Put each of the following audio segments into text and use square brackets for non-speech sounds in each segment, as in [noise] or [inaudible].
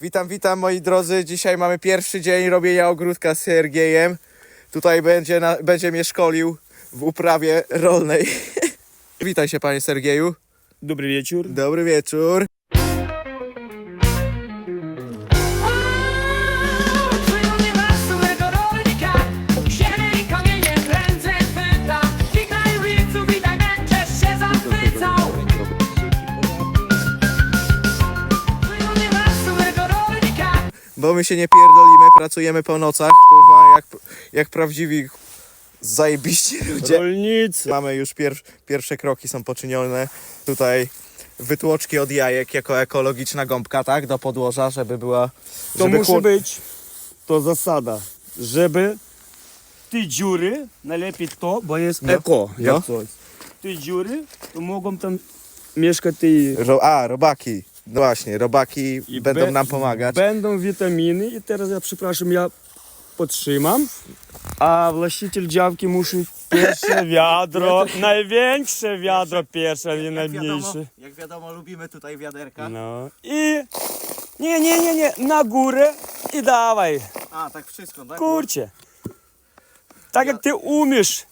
Witam, witam moi drodzy. Dzisiaj mamy pierwszy dzień robienia ogródka z Sergiejem. Tutaj będzie, na, będzie mnie szkolił w uprawie rolnej. [laughs] Witaj się panie Sergieju. Dobry wieczór. Dobry wieczór. Bo my się nie pierdolimy, pracujemy po nocach. Kurwa, jak, jak prawdziwi zajebiści ludzie. Rolnicy. Mamy już pier, pierwsze kroki są poczynione. Tutaj wytłoczki od jajek jako ekologiczna gąbka, tak? Do podłoża, żeby była... To żeby musi być to zasada, żeby te dziury, najlepiej to, bo jest No. eko, No. jak coś. Te dziury, to mogą tam mieszkać i, Ro, a, robaki. No właśnie, robaki i będą be- nam pomagać. Będą witaminy i teraz ja przepraszam, ja podtrzymam, a właściciel działki musi pierwsze [laughs] wiadro, największe wiadro pierwsze i najmniejsze. jak wiadomo, lubimy tutaj wiaderka. No i nie, nie, nie, nie, na górę i dawaj. A, tak wszystko, tak? Kurczę. Tak jak ty umiesz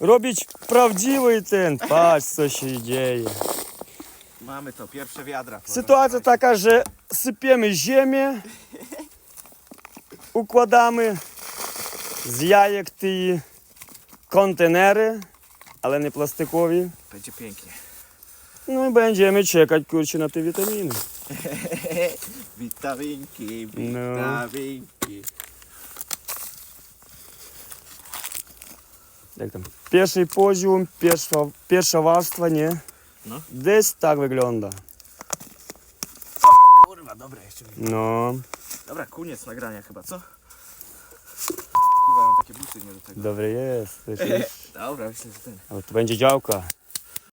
robić prawdziwy ten, patrz co się dzieje. Mamy to, pierwsze wiadra. Sytuacja taka, że sypiemy ziemię, układamy z jajek te kontenery, ale nie plastikowi. Będzie pięknie. No i będziemy czekać kurczę na te witaminy. [laughs] Witaminki, No. witaminki. Jak tam? Pierwszy poziom, pierwsza, pierwsza warstwa, nie? No. This tak wygląda. Kurwa, dobra, jeszcze mi... No, Dobra, koniec nagrania chyba, co? Kurwa, ja mam takie buty nie do tego. dobry jest. [laughs] Dobra, myślę, że ten. Ale to będzie działka.